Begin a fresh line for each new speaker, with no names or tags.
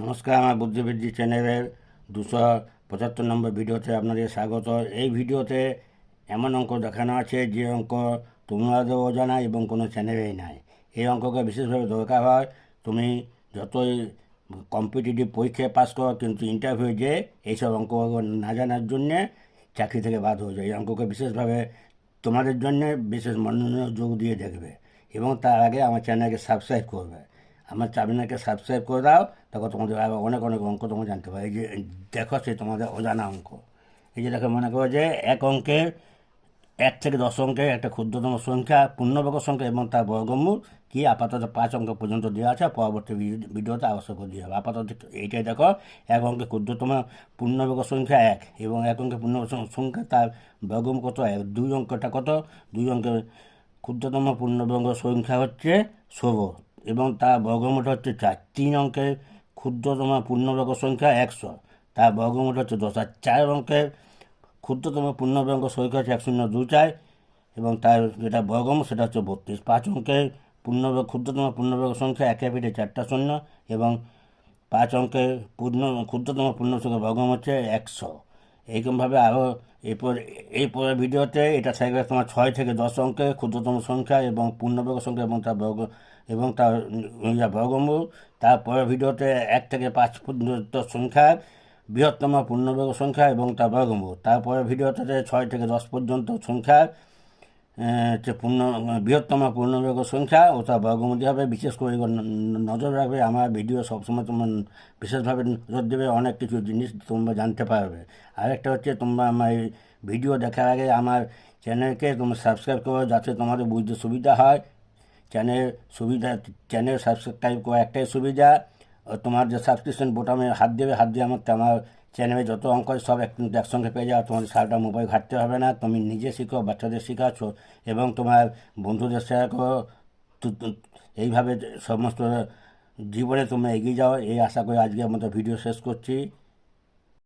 নমস্কার, আমার বুদ্ধিবৃদ্ধি চ্যানেলের দুশো পঁচাত্তর নম্বর ভিডিওতে আপনাদের স্বাগত। এই ভিডিওতে এমন অঙ্ক দেখানো আছে, যে অঙ্ক তোমাদেরও অজানা এবং কোনো চ্যানেলেই নাই। এই অঙ্ককে বিশেষভাবে দরকার হয়, তুমি যতই কম্পিটিটিভ পরীক্ষায় পাস করো, কিন্তু ইন্টারভিউ যে এইসব অঙ্ক না জানার জন্যে চাকরি থেকে বাদ হয়ে যায় এই অঙ্ককে বিশেষভাবে তোমাদের জন্য বিশেষ মনোযোগ দিয়ে দেখবে এবং তার আগে আমার চ্যানেলকে সাবস্ক্রাইব করবে। আমার চ্যানেলকে সাবস্ক্রাইব করে দাও। তখন তোমাদের আরও অনেক অনেক অঙ্ক তোমরা জানতে পারো। এই যে, দেখো সে তোমাদের অজানা অঙ্ক। এই যে দেখো মনে করো যে এক অঙ্কের এক থেকে দশ অঙ্কের একটা ক্ষুদ্রতম সংখ্যা, পূর্ণবর্গ সংখ্যা এবং তার বর্গমূল কি আপাতত পাঁচ অঙ্ক পর্যন্ত দেওয়া আছে। পরবর্তী ভিডি- ভিডিওতে আবশ্যক দিয়ে হবে। আপাতত এইটাই দেখো। এক অঙ্কের ক্ষুদ্রতম পূর্ণবর্গ সংখ্যা এক এবং এক অঙ্কের পূর্ণবর্গ সংখ্যা তার বর্গমূল কত? এক। দুই অঙ্কটা কত? দুই অঙ্কের ক্ষুদ্রতম পূর্ণবর্গ সংখ্যা হচ্ছে ষোলো। এবং তার বর্গমূল হচ্ছে চার। তিন অঙ্কের ক্ষুদ্রতম পূর্ণবর্গ সংখ্যা একশো। তার বর্গমূল হচ্ছে দশ। আর চার অঙ্কের ক্ষুদ্রতম পূর্ণবর্গ সংখ্যা হচ্ছে এক শূন্য দু চার এবং তার যেটা বর্গম সেটা হচ্ছে বত্রিশ। পাঁচ অঙ্কের পূর্ণবর্গ, ক্ষুদ্রতম পূর্ণবর্গ সংখ্যা একে পিঠে চারটা শূন্য এবং পাঁচ অঙ্কের পূর্ণ, ক্ষুদ্রতম পূর্ণ সংখ্যা বর্গম হচ্ছে একশো। এইরকমভাবে আরও এরপর এই পরের ভিডিওতে এটা থাকবে তোমার ছয় থেকে দশ অঙ্কের ক্ষুদ্রতম সংখ্যা এবং পূর্ণবর্গ সংখ্যা এবং তার বর্গ, এবং তার বর্গমূল। তারপরের ভিডিওতে এক থেকে পাঁচ পর্যন্ত সংখ্যা, বৃহত্তম পূর্ণবর্গ সংখ্যা এবং তার বর্গমূল। তারপরের ভিডিওতে ছয় থেকে দশ পর্যন্ত সংখ্যা হচ্ছে পূর্ণ, বৃহত্তম পূর্ণবর্গ সংখ্যা ও তার বর্গমূল্য হবে বিশেষ করে নজর রাখবে। আমার ভিডিও সবসময় তোমার বিশেষভাবে নজর দেবে। অনেক কিছু জিনিস তোমরা জানতে পারবে। আরেকটা হচ্ছে তোমরা আমার ভিডিও দেখার আগে আমার চ্যানেলকে তোমরা সাবস্ক্রাইব করো যাতে তোমাদের বুঝতে সুবিধা হয়। চ্যানেল সুবিধা, চ্যানেল সাবস্ক্রাইব করা একটাই সুবিধা। তোমার যে সাবস্ক্রিপশন বোটামে হাত দেবে, হাত দিয়ে আমার আমার চ্যানেলে যত অঙ্ক সব এক একসঙ্গে পেয়ে যাও। তোমার সারাটা মোবাইল ঘাটতে হবে না। তুমি নিজে শিখো, বাচ্চাদের শেখাচ্ছ এবং তোমার বন্ধুদের শেয়ার করো। এইভাবে সমস্ত জীবনে তুমি এগিয়ে যাও। এই আশা করে আজকে আমাদের ভিডিও শেষ করছি।